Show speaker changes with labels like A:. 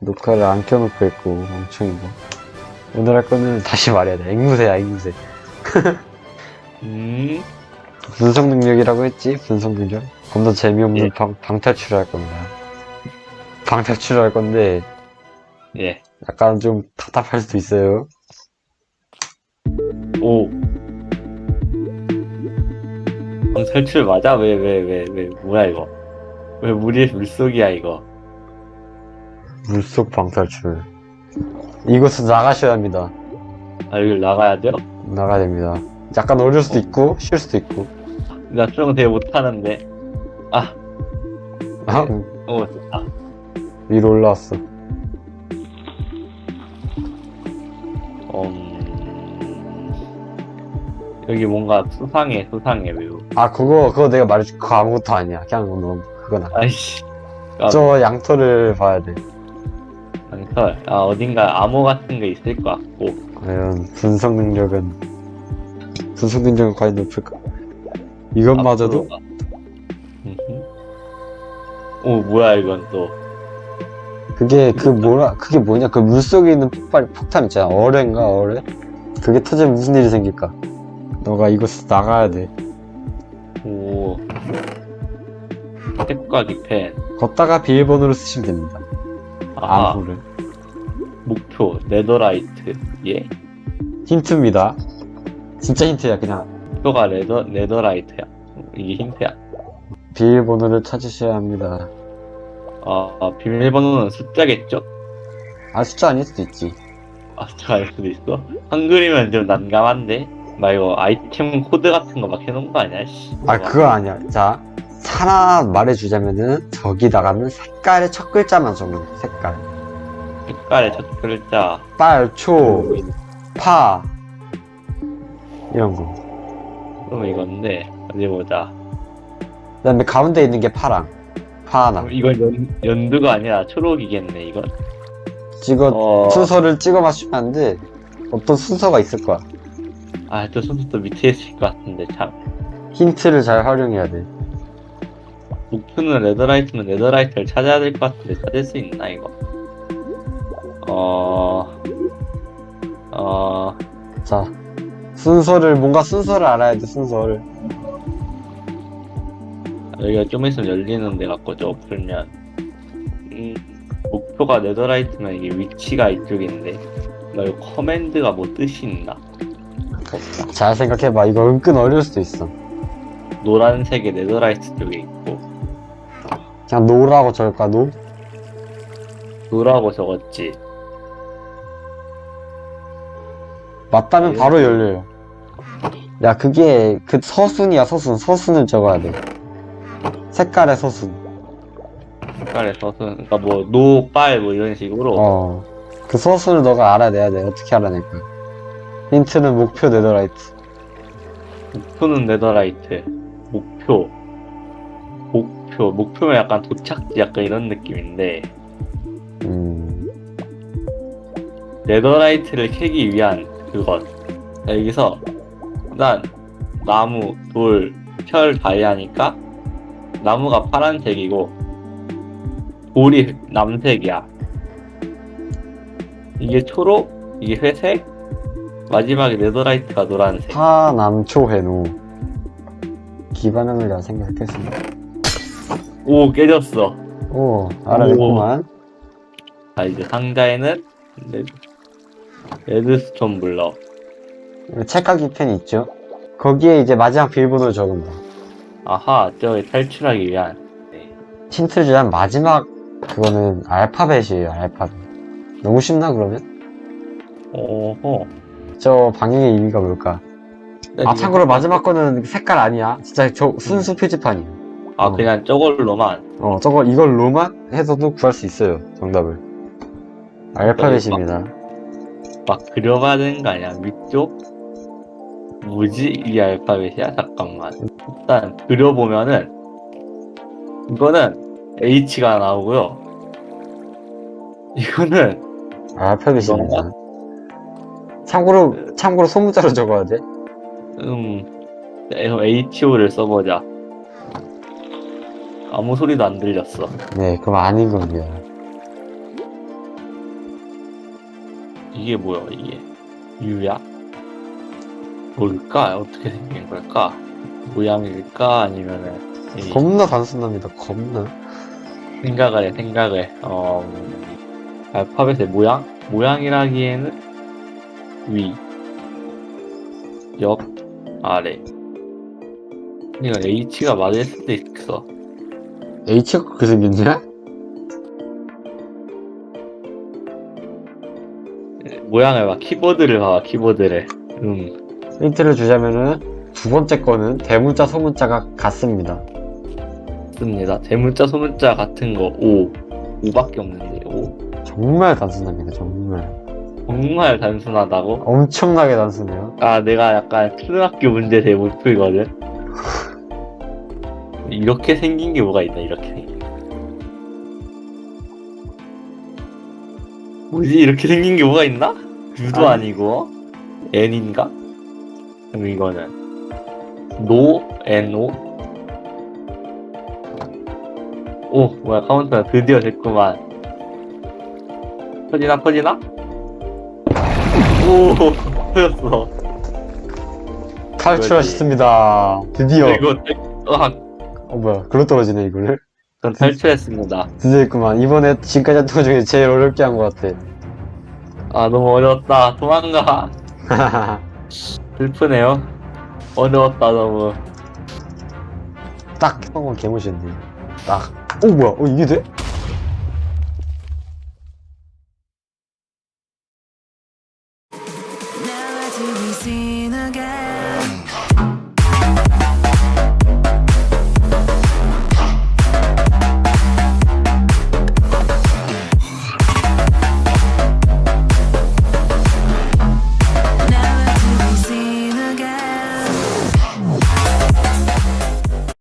A: 녹화를 안 켜놓고 있고 멍청이고 오늘 할 거는 다시 말해야 돼 앵무새야 앵무새
B: 음,
A: 분석 능력이라고 했지 분석 능력 겁나 재미없는
B: 예.
A: 방, 방탈출을 할 겁니다 방탈출을 할 건데
B: 예.
A: 약간 좀 답답할 수도 있어요
B: 오. 방탈출 맞아? 왜, 왜, 왜, 왜, 뭐야, 이거? 왜 물이 물속이야, 이거?
A: 물속 방탈출. 이곳은 나가셔야 합니다.
B: 아, 여기 나가야 돼요?
A: 나가야 됩니다. 약간 어려울 수도 있고 쉬울 수도 있고.
B: 나 수영 되게 못하는데. 아,
A: 아,
B: 오, 아,
A: 위로 올라왔어.
B: 음... 여기 뭔가 수상해, 수상해, 매우.
A: 아 그거 그거 내가 말해줄 그거 아무것도 아니야. 그냥 너 그건 아니야
B: 아이씨. 아,
A: 저 양털을 봐야 돼
B: 양털. 아, 어딘가 암호 같은 게 있을 것 같고.
A: 과연 분석 능력은 분석 능력은 과연 높을까? 이것마저도
B: 앞으로가. 음흠. 오, 뭐야, 이건 또.
A: 그게 그 뭐라 그게 뭐냐 그 물속에 있는 폭발 폭탄 있잖아 어뢰인가 어뢰 그게 터지면 무슨 일이 생길까 너가 이곳에서 나가야 돼
B: 오. 색과 기펜.
A: 걷다가 비밀번호를 쓰시면 됩니다
B: 아,
A: 암호를
B: 목표, 네더라이트. 예?
A: 힌트입니다 진짜 힌트야 그냥
B: 목표가 네더, 네더라이트야. 이게 힌트야.
A: 비밀번호를 찾으셔야 합니다
B: 아, 아, 비밀번호는 숫자겠죠?
A: 아 숫자 아닐 수도 있지
B: 아, 숫자가 알 수도 있어? 한글이면 좀 난감한데? 나 이거 아이템 코드 같은 거 막 해놓은 거 아니야, 씨.
A: 아 그거 아니야 자 하나 말해주자면은 저기 나가면 색깔의 첫 글자만 적는 거야 색깔.
B: 색깔의 첫 글자.
A: 빨, 초, 파. 이런 거.
B: 그럼 이건데, 어디 보자.
A: 그 다음에 가운데 있는 게 파랑. 파나.
B: 이건 연, 연두가 아니라 초록이겠네, 이건.
A: 찍어
B: 어,
A: 순서를 찍어 맞추면 안 돼. 어떤 순서가 있을 거야.
B: 아, 저 순서 또 밑에 있을 것 같은데, 참.
A: 힌트를 잘 활용해야 돼
B: 목표는 레더라이트면 레더라이트를 찾아야 될 것 같은데, 찾을 수 있나, 이거? 어, 어,
A: 자, 순서를, 뭔가 순서를 알아야 돼, 순서를.
B: 여기가 좀 있으면 열리는 데 같고, 저 풀면. 음, 목표가 네더라이트면 이게 위치가 이쪽인데, 나 이거 커맨드가 뭐 뜻이 있나?
A: 잘 생각해봐. 이거 은근 어려울 수도 있어.
B: 노란색의 네더라이트 쪽에 있고,
A: 그냥 노라고 적을까, 노?
B: 노라고 적었지.
A: 맞다면 바로 열려요. 야, 그게, 그 서순이야, 서순. 서순을 적어야 돼. 색깔의 서순.
B: 색깔의 서순, 그러니까 뭐, 노, 빨, 뭐 이런 식으로.
A: 어. 그 서순을 너가 알아내야 돼. 어떻게 알아낼 거야. 힌트는 목표 네더라이트.
B: 목표는 네더라이트. 목표. 목표. 목표면 약간 도착지 약간 이런 느낌인데,
A: 음,
B: 네더라이트를 캐기 위한 그것. 자, 여기서, 일단, 나무, 돌, 철, 다이아니까, 나무가 파란색이고, 돌이 남색이야. 이게 초록, 이게 회색, 마지막에 네더라이트가 노란색.
A: 하남초해노. 기반음을 내가 생각했습니다.
B: 오, 깨졌어.
A: 오, 알아냈구만.
B: 자, 이제 상자에는 레드, 레드스톤 블럭.
A: 책가기 펜 있죠? 거기에 이제 마지막 비밀번호를 적으면 돼.
B: 아하, 저기 탈출하기 위한. 네.
A: 힌트를 주자면 마지막 그거는 알파벳이에요, 알파벳. 너무 쉽나 그러면?
B: 오호.
A: 저 방향의 의미가 뭘까? 아 참고로 마지막 거는 색깔 아니야. 진짜 저 순수 표지판이야.
B: 아, 그냥 저걸로만.
A: 어, 저거 이걸로만 해서도 구할 수 있어요, 정답을. 알파벳입니다.
B: 막 되는 거 아니야? 위쪽? 뭐지? 이 알파벳이야? 잠깐만. 일단 그려보면은, 이거는 H가 나오고요. 이거는,
A: 알파벳입니다. 참고로 참고로 소문자로 적어야 돼.
B: 음, HO를 써보자. 아무 소리도 안 들렸어.
A: 네, 그럼 아닌 겁니다.
B: 이게 뭐야 이게 유야? 뭘까? 어떻게 생긴 걸까? 모양일까? 아니면은 이
A: 겁나 단순합니다. 겁나.
B: 생각을 해 생각을 어 음, 알파벳의 모양? 모양이라기에는 위, 옆, 아래 이건 H가 맞을 수도 있어
A: H가 그렇게 생겼냐?
B: 모양을 봐 키보드를 봐봐 키보드를 음
A: 힌트를 주자면은 두 번째 거는 대문자 소문자가 같습니다.
B: 씁니다 대문자 소문자 같은 거 O 5밖에 없는데 O
A: 정말 단순합니다. 정말
B: 정말 단순하다고?
A: 엄청나게 단순해요.
B: 아 내가 약간 초등학교 문제 풀거든 이렇게 생긴 게 뭐가 있나 이렇게 생긴 게. 뭐지 이렇게 생긴 게 뭐가 있나? 유도
A: 아니.
B: 아니고 N인가? 그럼 이거는 노 N-O 오 뭐야 카운트가 드디어 됐구만 퍼지나 퍼지나? 오 터졌어
A: 탈출하셨습니다. 드디어.
B: 이거 아,
A: 어 뭐야? 글로 떨어지네 이거를.
B: 전 탈출했습니다.
A: 드디어 있구만. 이번에 지금까지 했던 것 중에 제일 어렵게 한것 같아.
B: 아 너무 어려웠다. 도망가. 슬프네요. 어려웠다 너무.
A: 딱 한번 개무시했네. 딱. 오 뭐야? 어 이게 돼?